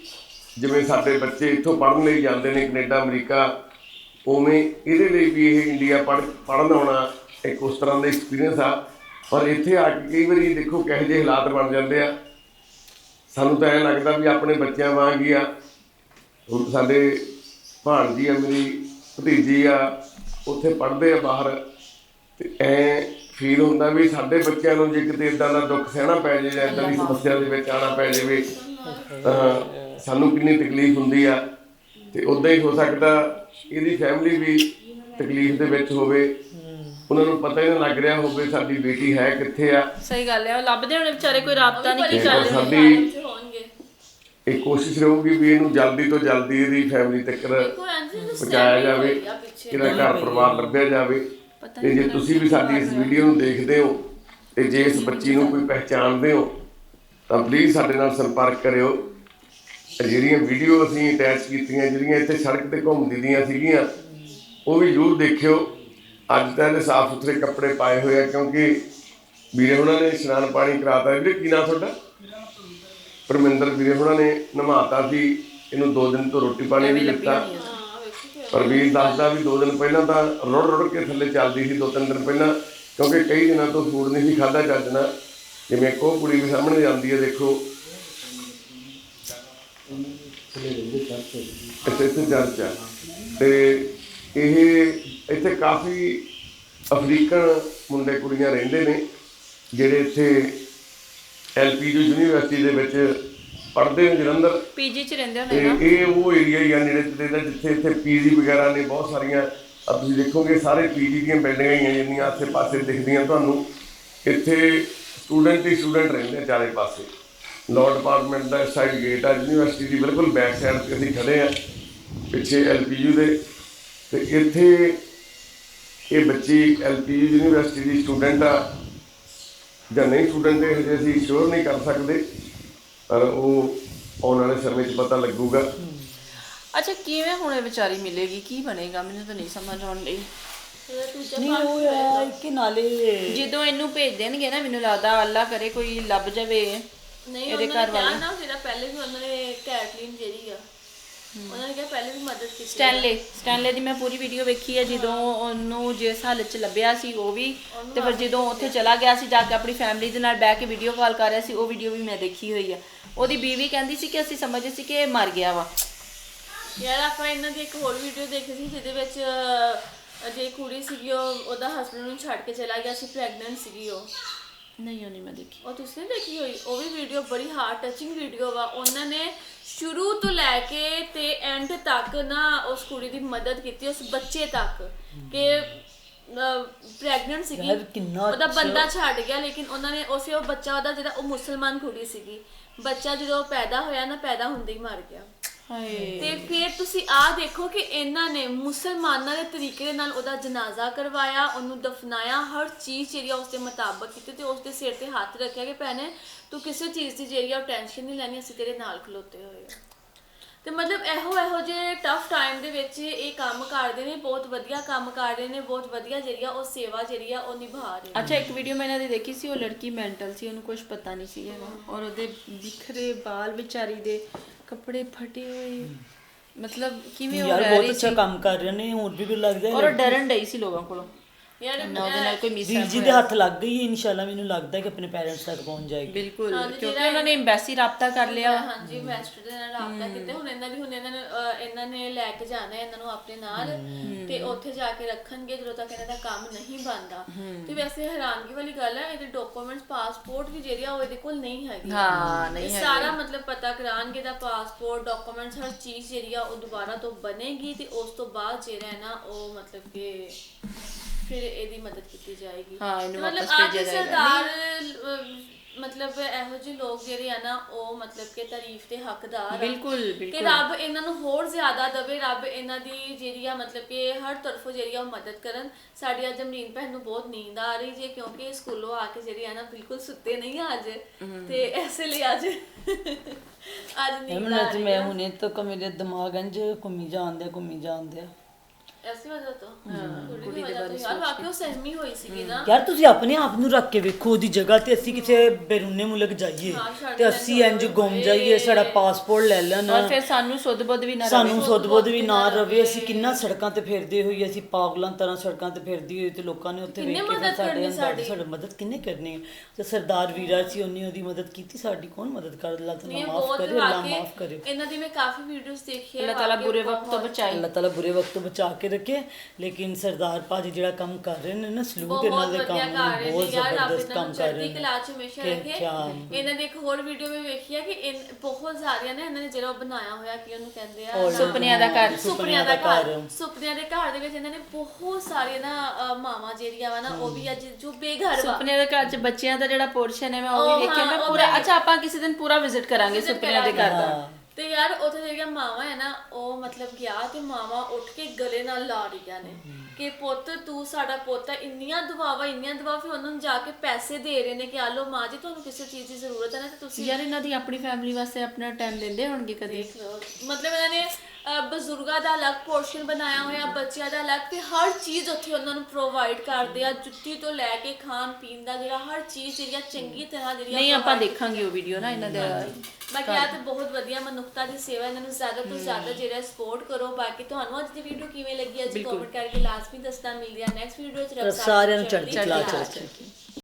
ਜਿਵੇਂ ਸਾਡੇ ਬੱਚੇ ਇੱਥੋਂ ਪੜ੍ਹਨ ਲਈ ਜਾਂਦੇ ਨੇ ਕੈਨੇਡਾ, ਅਮਰੀਕਾ, ਉਵੇਂ ਇਹਦੇ ਲਈ ਵੀ ਇਹ ਇੰਡੀਆ ਪੜ੍ਹ, ਪੜ੍ਹਨ ਆਉਣਾ ਇੱਕ ਉਸ ਤਰ੍ਹਾਂ ਦਾ ਐਕਸਪੀਰੀਅੰਸ ਆ। ਪਰ ਇੱਥੇ ਆ ਕੇ ਕਈ ਵਾਰੀ ਦੇਖੋ ਕਿਹੋ ਜਿਹੇ ਹਾਲਾਤ ਬਣ ਜਾਂਦੇ ਆ। ਸਾਨੂੰ ਤਾਂ ਐਂ ਲੱਗਦਾ ਵੀ ਆਪਣੇ ਬੱਚਿਆਂ ਵਾਂਗ ਹੀ ਆ। ਹੁਣ ਸਾਡੇ ਭਾਣਜੀ ਆ, ਮੇਰੀ ਭਤੀਜੀ ਆ, ਉੱਥੇ ਪੜ੍ਹਦੇ ਆ ਬਾਹਰ। ਤੇ ਐ ਫੀਲ ਹੁੰਦਾ ਵੀ ਸਾਡੇ ਬੱਚਿਆਂ ਨੂੰ ਜੇ ਕਿਤੇ ਇਦਾਂ ਦਾ ਦੁੱਖ ਸਹਿਣਾ ਪੈ ਜਾਏ ਜਾਂ ਇਦਾਂ ਦੀ ਸਮੱਸਿਆ ਦੇ ਵਿੱਚ ਆਣਾ ਪੈ ਜਾਵੇ ਤਾਂ ਸਾਨੂੰ ਕਿੰਨੀ ਤਕਲੀਫ ਹੁੰਦੀ ਆ। ਤੇ ਉਦਾਂ ਹੀ ਹੋ ਸਕਦਾ ਇਹਦੀ ਫੈਮਿਲੀ ਵੀ ਤਕਲੀਫ ਦੇ ਵਿੱਚ ਹੋਵੇ। ਉਹਨਾਂ ਨੂੰ ਪਤਾ ਹੀ ਨਾ ਲੱਗ ਰਿਹਾ ਹੋਵੇ ਸਾਡੀ ਬੇਟੀ ਹੈ ਕਿੱਥੇ ਆ। ਸਹੀ ਗੱਲ ਹੈ ਉਹ ਲੱਭਦੇ ਹੋਣੇ ਵਿਚਾਰੇ ਕੋਈ ਰਾਬਤਾ ਨਹੀਂ ਕੀ ਤੇ ਕਰ ਪਰ ਰਹੇ। ਸਾਡੀ ਇਹ ਕੋਸ਼ਿਸ਼ ਰਹੂਗੀ ਵੀ ਇਹਨੂੰ ਜਲਦੀ ਤੋਂ ਜਲਦੀ ਇਹਦੀ ਫੈਮਿਲੀ ਤੱਕ ਪਹੁੰਚਾਇਆ ਜਾਵੇ ਇਹਦਾ ਘਰ ਪਰਿਵਾਰ ਲੱਭਿਆ ਜਾਵੇ। ਤੇ ਜੇ ਤੁਸੀਂ ਵੀ ਸਾਡੀ ਇਸ ਵੀਡੀਓ ਨੂੰ ਦੇਖਦੇ ਹੋ ਤੇ ਜੇ ਇਸ ਬੱਚੀ ਨੂੰ ਕੋਈ ਪਹਿਚਾਣਦੇ ਹੋ ਤਾਂ ਪਲੀਜ਼ ਸਾਡੇ ਨਾਲ ਸੰਪਰਕ ਕਰਿਓ। ਜਿਹੜੀਆਂ ਵੀਡੀਓ ਅਸੀਂ ਅਟੈਚ ਕੀਤੀਆਂ ਜਿਹੜੀਆਂ ਇੱਥੇ ਸੜਕ ਤੇ ਘੁੰਮਦੀ ਦੀਆਂ ਸੀਗੀਆਂ ਉਹ ਵੀ ਜ਼ਰੂਰ ਦੇਖਿਓ। ਅੱਜ ਤਾਂ ਇਹਨੇ ਸਾਫ਼ ਸੁਥਰੇ ਕੱਪੜੇ ਪਾਏ ਹੋਏ ਆ ਕਿਉਂਕਿ ਵੀਰੇ ਉਹਨਾਂ ਨੇ ਇਸ਼ਨਾਨ ਪਾਣੀ ਕਰਾਤਾ। ਵੀਰੇ ਕੀ ਨਾਮ ਤੁਹਾਡਾ? ਪਰਮਿੰਦਰ। ਵੀਰੇ ਉਹਨਾਂ ਨੇ ਨਮਾਤਾ ਸੀ। ਇਹਨੂੰ ਦੋ ਦਿਨ ਤੋਂ ਰੋਟੀ ਪਾਣੀ ਵੀ ਦਿੱਤਾ। ਪਰਵੀਰ ਦੱਸਦਾ ਵੀ ਦੋ ਦਿਨ ਪਹਿਲਾਂ ਤਾਂ ਰੁੜ ਰੁੜ ਕੇ ਥੱਲੇ ਚੱਲਦੀ ਸੀ, ਦੋ ਤਿੰਨ ਦਿਨ ਪਹਿਲਾਂ, ਕਿਉਂਕਿ ਕਈ ਦਿਨਾਂ ਤੋਂ ਫੂਡ ਨਹੀਂ ਸੀ ਖਾਦਾ ਚੱਜ ਜਿਵੇਂ ਇੱਕ ਉਹ ਕੁੜੀ ਵੀ ਸਾਹਮਣੇ ਜਾਂਦੀ ਹੈ, ਦੇਖੋ। ਇੱਥੇ ਇੱਥੇ ਚਰਚ ਆ। ਤੇ ਇਹ ਇੱਥੇ ਕਾਫੀ ਅਫਰੀਕਨ ਮੁੰਡੇ ਕੁੜੀਆਂ ਰਹਿੰਦੇ ਨੇ, ਜਿਹੜੇ ਇੱਥੇ ਐਲਪੀਯੂ ਯੂਨੀਵਰਸਿਟੀ ਦੇ ਵਿੱਚ ਪੜ੍ਹਦੇ ਨੇ ਜਲੰਧਰ। ਪੀਜੀ ਚ ਰਹਿੰਦੇ ਤੇ ਹੋਣੇ ਨਾ। ਇਹ ਉਹ ਏਰੀਆ ਹੀ ਆ ਨੇੜੇ ਤੇੜੇ ਦਾ ਜਿੱਥੇ ਇੱਥੇ ਪੀਜੀ ਵਗੈਰਾ ਨੇ ਬਹੁਤ ਸਾਰੀਆਂ ਆ ਤੁਸੀਂ ਦੇਖੋਗੇ ਸਾਰੇ ਪੀਜੀ ਦੀਆਂ ਬਿਲਡਿੰਗਾਂ ਹੀ ਆ ਜਿੰਨੀਆਂ ਆਸੇ ਪਾਸੇ ਦਿਖਦੀਆਂ ਤੁਹਾਨੂੰ। ਇੱਥੇ ਸਟੂਡੈਂਟ ਹੀ ਸਟੂਡੈਂਟ ਰਹਿੰਦੇ ਆ ਚਾਰੇ ਪਾਸੇ। ਲਾਅ ਡਿਪਾਰਟਮੈਂਟ ਦਾ ਸਾਈਡ ਗੇਟ ਆ ਯੂਨੀਵਰਸਿਟੀ ਦੀ ਬਿਲਕੁਲ ਬੈਕ ਸਾਈਡ ਤੇ ਅਸੀਂ ਖੜੇ ਆ ਪਿੱਛੇ ਐਲਪੀਯੂ ਦੇ। ਤੇ ਇੱਥੇ ਇਹ ਬੱਚੀ ਐਲਪੀਯੂ ਯੂਨੀਵਰਸਿਟੀ ਦੀ ਸਟੂਡੈਂਟ ਆ। ਜਾਂ ਨਹੀਂ ਸਟੂਡੈਂਟ ਹੈ ਹਜੇ ਅਸੀਂ ਸ਼ੋਰ ਨਹੀਂ ਕਰ ਸਕਦੇ। ਪਰ ਉਹ ਆਉਣ ਵਾਲੇ ਸਮੇਂ 'ਚ ਪਤਾ ਲੱਗੂਗਾ। ਅੱਛਾ ਕਿਵੇਂ ਹੁਣ ਇਹ ਵਿਚਾਰੀ ਮਿਲੇਗੀ? ਕੀ ਬਣੇਗਾ? ਮੈਨੂੰ ਤਾਂ ਨਹੀਂ ਸਮਝ ਆਉਣ ਲਈ ਨਹੀਂ ਉਹ ਆ ਕਿ ਨਾਲੇ ਜਦੋਂ ਇਹਨੂੰ ਭੇਜ ਦੇਣਗੇ ਨਾ ਮੈਨੂੰ ਲੱਗਦਾ ਅੱਲਾ ਕਰੇ ਕੋਈ ਲੱਭ ਜਾਵੇ ਨਹੀਂ ਇਹਦੇ ਉਹਨਾਂ ਘਰ ਵਾਲੇ ਨਾ ਜਿਹੜਾ ਪਹਿਲੇ ਵੀ ਉਹਨਾਂ ਨੇ ਕੈਟਲਿਨ ਜਿਹੜੀ ਆ ਉਹਨਾਂ ਨੇ ਕਿਹਾ ਪਹਿਲੇ ਵੀ ਮਦਦ ਕੀਤੀ। ਸਟੈਨਲੇ ਸਟੈਨਲੇ ਦੀ ਮੈਂ ਪੂਰੀ ਵੀਡੀਓ ਵੇਖੀ ਹੈ ਜਦੋਂ ਉਹਨੂੰ ਜਿਸ ਹਾਲਤ 'ਚ ਲੱਭਿਆ ਸੀ ਉਹ ਵੀ ਤੇ ਫਿਰ ਜਦੋਂ ਉੱਥੇ ਚਲਾ ਗਿਆ ਸੀ ਜਾ ਕੇ ਆਪਣੀ ਫੈਮਿਲੀ ਦੇ ਨਾਲ ਬਹਿ ਕੇ ਵੀਡੀਓ ਕਾਲ ਕਰ ਰਿਹਾ ਸੀ ਉਹ ਵੀਡੀਓ ਵੀ ਮੈਂ ਦੇਖੀ ਹੋਈ ਆ। ਉਹਦੀ ਬੀਵੀ ਕਹਿੰਦੀ ਸੀ ਕਿ ਅਸੀਂ ਸਮਝਦੇ ਸੀ ਕਿ ਇਹ ਮਰ ਗਿਆ ਵਾ। ਯਾਰ ਆਪਾਂ ਇਹਨਾਂ ਦੀ ਇੱਕ ਹੋਰ ਵੀਡੀਓ ਦੇਖੀ ਸੀ ਜਿਹਦੇ ਵਿੱਚ ਅਹ, ਜੇ ਕੁੜੀ ਸੀਗੀ ਉਹ ਉਹਦਾ ਹਸਬੰਡ ਨੂੰ ਛੱਡ ਕੇ ਚਲਾ ਗਿਆ ਸੀ ਪ੍ਰੈਗਨੈਂਟ ਸੀਗੀ ਉਹ। ਨਹੀਂ ਉਹ ਨਹੀਂ ਮੈਂ ਦੇਖੀ। ਉਹ ਤੁਸੀਂ ਨਹੀਂ ਦੇਖੀ ਹੋਈ? ਉਹ ਵੀ ਵੀਡੀਓ ਬੜੀ ਹਾਰਟ ਟਚਿੰਗ ਵੀਡੀਓ ਵਾ। ਉਹਨਾਂ ਨੇ ਸ਼ੁਰੂ ਤੋਂ ਲੈ ਕੇ ਤੇ ਐਂਡ ਤੱਕ ਨਾ ਉਸ ਕੁੜੀ ਦੀ ਮਦਦ ਕੀਤੀ ਉਸ ਬੱਚੇ ਤੱਕ ਕਿ ਪ੍ਰੈਗਨੈਂਟ ਸੀਗੀ। ਯਾਰ, ਕਿੰਨਾ ਉਹਦਾ ਅੱਛਾ। ਬੰਦਾ ਛੱਡ ਗਿਆ ਲੇਕਿਨ ਉਹਨਾਂ ਨੇ ਉਸੇ ਉਹ ਬੱਚਾ ਉਹਦਾ ਜਿਹੜਾ ਉਹ ਮੁਸਲਮਾਨ ਕੁੜੀ ਸੀਗੀ। ਬੱਚਾ ਜਦੋਂ ਪੈਦਾ ਹੋਇਆ ਨਾ ਪੈਦਾ ਹੁੰਦੇ ਹੀ ਮਰ ਗਿਆ। ਹਾਏ। ਤੇ ਫਿਰ ਤੁਸੀਂ ਆਹ ਦੇਖੋ ਕਿ ਇਹਨਾਂ ਨੇ ਮੁਸਲਮਾਨਾਂ ਦੇ ਤਰੀਕੇ ਦੇ ਨਾਲ ਉਹਦਾ ਜਨਾਜ਼ਾ ਕਰਵਾਇਆ ਉਹਨੂੰ ਦਫਨਾਇਆ ਹਰ ਚੀਜ਼ ਜਿਹੜੀ ਆ ਉਸ ਦੇ ਮੁਤਾਬਕ ਕੀਤੀ ਤੇ ਉਸ ਦੇ ਸਿਰ ਤੇ ਹੱਥ ਰੱਖਿਆ ਕਿ ਭੈਣੇ ਤੂੰ ਕਿਸੇ ਚੀਜ਼ ਦੀ ਜਿਹੜੀ ਆ ਉਹ ਟੈਨਸ਼ਨ ਨਹੀਂ ਲੈਣੀ ਅਸੀਂ ਤੇਰੇ ਨਾਲ ਖਲੋਤੇ ਹੋਏ ਆ। ਤੇ ਮਤਲਬ ਇਹੋ ਇਹੋ ਜਿਹੇ ਟਫ ਟਾਈਮ ਦੇ ਵਿੱਚ ਇਹ ਕੰਮ ਕਰਦੇ ਨੇ ਬਹੁਤ ਵਧੀਆ ਕੰਮ ਕਰ ਰਹੇ ਨੇ ਬਹੁਤ ਵਧੀਆ ਜਿਹੜੀ ਆ ਉਹ ਸੇਵਾ ਜਿਹੜੀ ਆ ਉਹ ਨਿਭਾ ਰਹੇ ਨੇ। ਅੱਛਾ ਇੱਕ ਵੀਡੀਓ ਮੈਂ ਇਹਨਾਂ ਦੀ ਦੇਖੀ ਸੀ ਉਹ ਲੜਕੀ ਮੈਂਟਲ ਸੀ ਉਹਨੂੰ ਕੁਝ ਪਤਾ ਨਹੀਂ ਸੀ ਹੈਗਾ। ਔਰ ਉਹਦੇ ਬਿਖਰੇ ਬਾਲ ਵਿਚਾਰੀ ਦੇ ਕੱਪੜੇ ਫਟੇ ਹੋਏ। ਮਤਲਬ ਕਿਵੇਂ ਉਹ ਯਾਰ ਰਹਿ ਬਹੁਤ ਅੱਛਾ ਕੰਮ ਕਰ ਰਹੇ ਨੇ ਹੋਰ ਵੀ ਲੱਗਦਾ ਔਰ ਹੈ ਉਹ ਡਰਨ ਡਈ ਸੀ ਲੋਕਾਂ ਕੋਲੋਂ। ਯਾਰ ਨਾ ਉਹਦੇ ਨਾਲ ਕੋਈ ਮਿਸ ਵੀਰ ਜੀ ਦੇ ਹੱਥ ਲੱਗ ਗਈ ਇਨਸ਼ਾਅੱਲਾ ਮੈਨੂੰ ਲੱਗਦਾ ਹੈ ਕਿ ਆਪਣੇ ਪੈਰੈਂਟਸ ਤੱਕ ਪਹੁੰਚ ਜਾਏਗੀ। ਬਿਲਕੁਲ ਕਿਉਂਕਿ ਉਹਨਾਂ ਨੇ ਐਮਬੈਸੀ ਰਾਬਤਾ ਕਰ ਲਿਆ। ਹਾਂਜੀ ਮਾਸਟਰ ਦੇ ਨਾਲ ਰਾਬਤਾ ਕੀਤਾ। ਹੁਣ ਇਹਨਾਂ ਦੀ ਹੁਣ ਇਹਨਾਂ ਨੇ ਅਹ, ਇਹਨਾਂ ਨੇ ਲੈ ਕੇ ਜਾਣਾ ਹੈ ਇਹਨਾਂ ਨੂੰ ਆਪਣੇ ਨਾਲ। ਤੇ ਉੱਥੇ ਜਾ ਕੇ ਰੱਖਣਗੇ ਜਦੋਂ ਤੱਕ ਇਹਨਾਂ ਦਾ ਕੰਮ ਨਹੀਂ ਬਣਦਾ। ਤੇ ਵੈਸੇ ਹੈਰਾਨਗੀ ਵਾਲੀ ਗੱਲ ਹੈ ਇਹਦੇ ਡਾਕੂਮੈਂਟਸ ਪਾਸਪੋਰਟ ਵੀ ਜਿਹੜੀ ਆ ਉਹ ਇਹਦੇ ਕੋਲ ਨਹੀਂ ਹੈਗੀ ਹਾਂ ਨਹੀਂ ਇਹ ਹੈ ਸਾਰਾ ਮਤਲਬ ਪਤਾ ਕਰਾਂਗੇ ਦਾ ਪਾਸਪੋਰਟ ਡਾਕੂਮੈਂਟਸ ਹਰ ਚੀਜ਼ ਜਿਹੜੀ ਆ ਉਹ ਦੁਬਾਰਾ ਤੋਂ ਬਣੇਗੀ ਤੇ ਉਸ ਤੋਂ ਬਾਅਦ ਜਿਹੜਾ ਹੈ ਨਾ ਉਹ ਮਤਲਬ ਕਿ ਫਿਰ ਇਹਦੀ ਮਦਦ ਕੀਤੀ ਜਾਏਗੀ। ਹਾਂ, ਇਹਨੂੰ ਤੇ ਵਾਪਸ ਭੇਜਿਆ ਜਾਏਗਾ। ਸਰਦਾਰ ਮਤਲਬ ਇਹੋ ਜਿਹੇ ਲੋਕ ਜਿਹੜੇ ਆ ਨਾ ਉਹ ਮਤਲਬ ਕਿ ਤਾਰੀਫ ਦੇ ਹੱਕਦਾਰ ਆ। ਬਿਲਕੁਲ, ਕਿ ਬਿਲਕੁਲ। ਰੱਬ ਇਹਨਾਂ ਨੂੰ ਹੋਰ ਜ਼ਿਆਦਾ ਦਵੇ ਰੱਬ ਇਹਨਾਂ ਦੀ ਜਿਹੜੀ ਆ ਮਤਲਬ ਕਿ ਹਰ ਤਰਫੋਂ ਜਿਹੜੀ ਆ ਉਹ ਮਦਦ ਕਰਨ। ਸਾਡੀ ਅੱਜ ਅਮਰੀਨ ਭੈਣ ਨੂੰ ਬਹੁਤ ਨੀਂਦ ਆ ਰਹੀ ਜੇ ਕਿਉਂਕਿ ਸਕੂਲੋਂ ਆ ਕੇ ਜਿਹੜੀ ਆ ਨਾ ਬਿਲਕੁਲ ਸੁੱਤੇ ਨਹੀਂ ਆ ਅੱਜ। ਤੇ ਐਸੇ ਲਈ ਅੱਜ <laughs> ਅੱਜ ਨੀਂਦ ਆ ਰਹੀ ਮੈਂ ਹੁਣੇ ਤੱਕ ਮੇਰੇ ਦਿਮਾਗ ਅੰਜ ਘੁੰਮੀ ਜਾਂਦੇ ਘੁੰਮੀ ਜਾਂਦੇ ਐਸੀ ਵਜ੍ਹਾ ਤੋਂ। ਕੁੜੀ ਦੀ ਵਜ੍ਹਾ ਤੋਂ ਯਾਰ ਵਾਕਿਆ ਉਹ ਸਹਿਮੀ ਹੋਈ ਸੀਗੀ ਨਾ। ਯਾਰ ਤੁਸੀਂ ਆਪਣੇ ਆਪ ਨੂੰ ਰੱਖ ਕੇ ਵੇਖੋ ਉਹਦੀ ਜਗ੍ਹਾ ਤੇ ਅਸੀਂ ਕਿਸੇ ਬੇਰੁਨੇ ਮੁਲਕ ਜਾਈਏ ਤੇ ਅਸੀਂ ਇੰਜ ਗੁੰਮ ਜਾਈਏ ਸਾਡਾ ਪਾਸਪੋਰਟ ਲੈ ਲੈਣ। ਔਰ ਫਿਰ ਸਾਨੂੰ ਸੁੱਧ ਬੁੱਧ ਵੀ ਨਾ ਸਾਨੂੰ ਸੁੱਧ-ਬੁੱਧ ਵੀ ਨਾ ਰਵੇ। ਅਸੀਂ ਕਿੰਨਾ ਸੜਕਾਂ ਤੇ ਫਿਰਦੇ ਹੋਈ ਅਸੀਂ ਪਾਗਲਾਂ ਤਰ੍ਹਾਂ ਸੜਕਾਂ ਤੇ ਫਿਰਦੀ ਹੋਈ ਤੇ ਲੋਕਾਂ ਨੇ ਉੱਥੇ ਵੇਖ ਕੇ ਸਾਡੇ ਕਰਨੀ ਅੰਦਰ ਸਾਡੀ? ਸਾਡੀ? ਮਦਦ ਕਿੰਨੇ ਕਰਨੀ ਹੈ ਤੇ ਸਰਦਾਰ ਵੀਰਾ ਸੀ ਉਹਨੇ ਉਹਦੀ ਮਦਦ ਕੀਤੀ। ਸਾਡੀ ਕੌਣ ਮਦਦ ਕਰ ਅੱਲਾਹ ਤਾਲਾ ਮਾਫ ਕਰੇ ਅੱਲਾਹ ਮਾਫ ਕਰੇ। ਇਹਨਾਂ ਦੀ ਮੈਂ ਕਾਫੀ ਵੀਡੀਓਜ਼ ਦੇਖੀ ਹੈ ਅੱਲਾਹ ਤਾਲਾ ਬੁਰੇ ਵਕਤ ਤੋਂ ਬਚਾਏ। ਅੱਲਾਹ ਤਾਲਾ ਬੁਰੇ ਵਕਤ ਤੋਂ ਬਚਾ ਕੇ ਰੱਖੇ ਲੇਕਿਨ ਸਰਦਾਰ ਭਾਜੀ ਜਿਹੜਾ ਕੰਮ ਕਰ ਰਹੇ ਨੇ ਨਾ ਸਲੂਕ ਇਹਨਾਂ ਦੇ ਕੰਮ ਨੂੰ ਬਹੁਤ ਜ਼ਬਰਦਸਤ ਕੰਮ ਕਰ ਰਹੇ ਨੇ। ਕਲਾ ਚ ਹਮੇਸ਼ਾ ਰੱਖੇ ਇਹਨਾਂ ਦੇ ਇੱਕ ਹੋਰ ਵੀਡੀਓ ਵਿੱਚ ਵੇਖੀ ਹੈ ਕਿ ਬਹੁਤ ਸਾਰੀਆਂ ਨੇ ਇਹਨਾਂ ਨੇ ਜਿਹੜਾ ਬਣਾਇਆ ਹੋਇਆ ਕਿ ਉਹਨੂੰ ਕਹਿੰਦੇ ਆ? ਸੁਪਨਿਆਂ ਦਾ ਘਰ। ਸੁਪਨਿਆਂ ਦਾ ਘਰ। ਸੁਪਨਿਆਂ ਦੇ ਘਰ ਦੇ ਵਿੱਚ ਇਹਨਾਂ ਨੇ ਬਹੁਤ ਸਾਰੀਆਂ ਨਾ ਮਾਵਾਂ ਜਿਹੜੀਆਂ ਵਾ ਨਾ ਉਹ ਵੀ ਅੱਜ ਜੋ ਬੇਘਰ ਵਾ। ਸੁਪਨੇ ਦੇ ਘਰ 'ਚ ਬੱਚਿਆਂ ਦਾ ਜਿਹੜਾ ਪੋਰਸ਼ਨ ਹੈ ਮੈਂ ਉਹ ਵੀ ਵੇਖਿਆ ਮੈਂ ਪੂਰਾ। ਮੈਂ- ਅੱਛਾ ਆਪਾਂ ਕਿਸੇ ਦਿਨ ਪੂਰਾ ਵਿਜ਼ਿਟ ਕਰਾਂਗੇ ਸੁਪਨਿਆਂ ਦੇ ਘਰ ਦਾ। ਤੇ ਯਾਰ ਉੱਥੇ ਜਿਹੜੀਆਂ ਮਾਵਾਂ ਹੈ ਨਾ ਉਹ ਮਤਲਬ ਗਿਆ ਤੇ ਮਾਵਾਂ ਉੱਠ ਕੇ ਗਲੇ ਨਾਲ ਲਾ ਰਹੀਆਂ ਨੇ ਕਿ ਪੁੱਤ ਤੂੰ ਸਾਡਾ ਪੁੱਤ ਹੈ ਇੰਨੀਆਂ ਦੁਆਵਾਂ ਇੰਨੀਆਂ ਦੁਆ ਫਿਰ ਉਹਨਾਂ ਨੂੰ ਜਾ ਕੇ ਪੈਸੇ ਦੇ ਰਹੇ ਨੇ ਕਿ ਆ ਲਓ ਮਾਂ ਜੀ ਤੁਹਾਨੂੰ ਕਿਸੇ ਚੀਜ਼ ਦੀ ਜ਼ਰੂਰਤ ਹੈ ਨਾ ਤੇ ਤੁਸੀਂ ਯਾਰ ਇਹਨਾਂ ਦੀ ਆਪਣੀ ਫੈਮਿਲੀ ਵਾਸਤੇ ਆਪਣਾ ਟਾਈਮ ਦਿੰਦੇ ਹੋਣਗੇ ਕਦੇ। ਮਤਲਬ ਇਹਨਾਂ ਨੇ ਬਜ਼ੁਰਗਾਂ ਦਾ ਅਲੱਗ ਪੋਰਸ਼ਨ ਬਣਾਇਆ ਹੋਇਆ ਬੱਚਿਆਂ ਦਾ ਅਲੱਗ ਤੇ ਹਰ ਚੀਜ਼ ਉੱਥੇ ਉਹਨਾਂ ਨੂੰ ਪ੍ਰੋਵਾਈਡ ਕਰਦੇ ਆ ਜੁੱਤੀ ਤੋਂ ਲੈ ਕੇ ਖਾਣ ਪੀਣ ਦਾ ਜਿਹੜਾ ਹਰ ਚੀਜ਼ ਜਿਹੜੀ ਆ ਚੰਗੀ ਤਰ੍ਹਾਂ ਜਿਹੜੀ ਆ ਨਹੀਂ ਆਪਾਂ provide ਦੇਖਾਂਗੇ ਉਹ ਵੀਡੀਓ ਨਾ ਇਹਨਾਂ ਦਾ ਬਾਕੀ ਆ ਤੇ ਬਹੁਤ ਵਧੀਆ ਮਨੁੱਖਤਾ ਦੀ ਸੇਵਾ ਇਹਨਾਂ ਨੂੰ ਜ਼ਿਆਦਾ ਤੋਂ ਜ਼ਿਆਦਾ ਜਿਹੜਾ ਸਪੋਰਟ ਕਰੋ। ਬਾਕੀ ਤੁਹਾਨੂੰ ਅੱਜ ਦੀ ਵੀਡੀਓ ਕਿਵੇਂ ਲੱਗੀ ਅੱਜ ਕਮੈਂਟ ਕਰਕੇ ਲਾਜ਼ਮੀ ਦੱਸਣਾ ਮਿਲ ਰਿਹਾ ਨੈਕਸਟ ਵੀਡੀਓ ਚ ਰੱਬ ਸਾਰਿਆਂ ਨੂੰ ਚੜ੍ਹਦੀ ਕਲਾ ਚ ਰੱਖੇ।